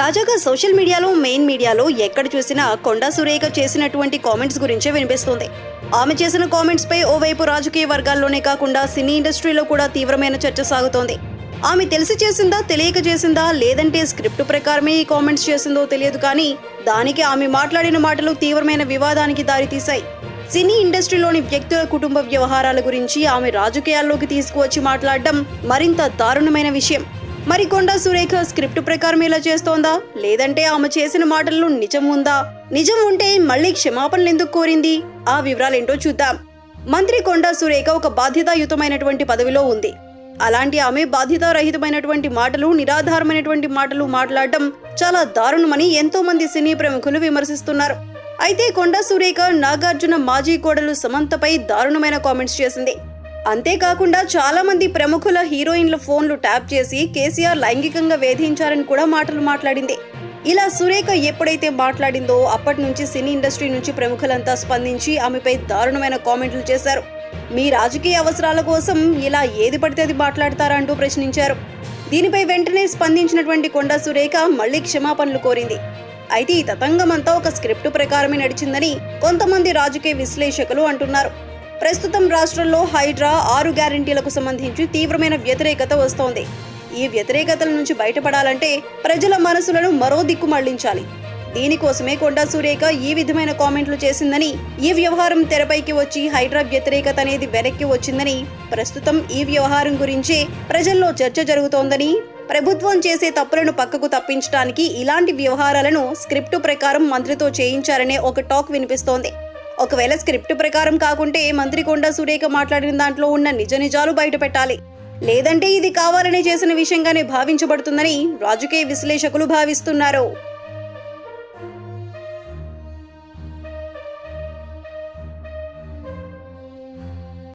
తాజాగా సోషల్ మీడియాలో మెయిన్ మీడియాలో ఎక్కడ చూసినా కొండా సురేఖ చేసినటువంటి కామెంట్స్ గురించే వినిపిస్తుంది. ఆమె చేసిన కామెంట్స్ పై ఓవైపు రాజకీయ వర్గాల్లోనే కాకుండా సినీ ఇండస్ట్రీలో కూడా తీవ్రమైన చర్చ సాగుతోంది. ఆమె తెలిసి చేసిందా తెలియక చేసిందా లేదంటే స్క్రిప్ట్ ప్రకారమే ఈ కామెంట్స్ చేసిందో తెలియదు కానీ దానికి ఆమె మాట్లాడిన మాటలు తీవ్రమైన వివాదానికి దారితీశాయి. సినీ ఇండస్ట్రీలోని వ్యక్తుల కుటుంబ వ్యవహారాల గురించి ఆమె రాజకీయాల్లోకి తీసుకువచ్చి మాట్లాడడం మరింత దారుణమైన విషయం. మరి కొండ సురేఖ స్క్రిప్ట్ ప్రకారం ఇలా చేస్తోందా? లేదంటే ఆమె చేసిన మాటల్లో నిజం ఉందా? నిజం ఉంటే మళ్ళీ క్షమాపణలు ఎందుకు కోరింది? ఆ వివరాలేంటో చూద్దాం. మంత్రి కొండా సురేఖ ఒక బాధ్యతాయుతమైనటువంటి పదవిలో ఉంది. అలాంటి ఆమె బాధ్యతారహితమైనటువంటి మాటలు నిరాధారమైనటువంటి మాటలు మాట్లాడటం చాలా దారుణమని ఎంతో మంది సినీ ప్రముఖులు విమర్శిస్తున్నారు. అయితే కొండా సురేఖ నాగార్జున మాజీ కోడలు సమంతపై దారుణమైన కామెంట్స్ చేసింది. అంతేకాకుండా చాలా మంది ప్రముఖుల హీరోయిన్ల ఫోన్లు ట్యాప్ చేసి కేసీఆర్ లైంగికంగా వేధించారని కూడా మాటలు మాట్లాడింది. ఇలా సురేఖ ఎప్పుడైతే మాట్లాడిందో అప్పటి నుంచి సినీ ఇండస్ట్రీ నుంచి ప్రముఖులంతా స్పందించి ఆమెపై దారుణమైన కామెంట్లు చేశారు. మీ రాజకీయ అవసరాల కోసం ఇలా ఏది పడితే అది మాట్లాడతారా అంటూ ప్రశ్నించారు. దీనిపై వెంటనే స్పందించినటువంటి కొండా సురేఖ మళ్ళీ క్షమాపణలు కోరింది. అయితే ఈ తతంగమంతా ఒక స్క్రిప్ట్ ప్రకారమే నడిచిందని కొంతమంది రాజకీయ విశ్లేషకులు అంటున్నారు. ప్రస్తుతం రాష్ట్రంలో హైడ్రా ఆరు గ్యారంటీలకు సంబంధించి తీవ్రమైన వ్యతిరేకత వస్తోంది. ఈ వ్యతిరేకతల నుంచి బయటపడాలంటే ప్రజల మనసులను మరో దిక్కు మళ్ళించాలి. దీనికోసమే కొండా సురేఖ ఈ విధమైన కామెంట్లు చేసిందని ఈ వ్యవహారం తెరపైకి వచ్చి హైడ్రా వ్యతిరేకత అనేది వెనక్కి వచ్చిందని ప్రస్తుతం ఈ వ్యవహారం గురించి ప్రజల్లో చర్చ జరుగుతోందని ప్రభుత్వం చేసే తప్పులను పక్కకు తప్పించడానికి ఇలాంటి వ్యవహారాలను స్క్రిప్టు ప్రకారం మంత్రితో చేయించారనే ఒక టాక్ వినిపిస్తోంది. ఒకవేళ స్క్రిప్ట్ ప్రకారం కాకుంటే మంత్రి కొండ సురేఖ మాట్లాడిన దాంట్లో ఉన్న నిజ నిజాలు బయటపెట్టాలి. లేదంటే ఇది కావాలనే చేసిన విషయంగానే భావించబడుతుందని రాజకీయ విశ్లేషకులు భావిస్తున్నారు.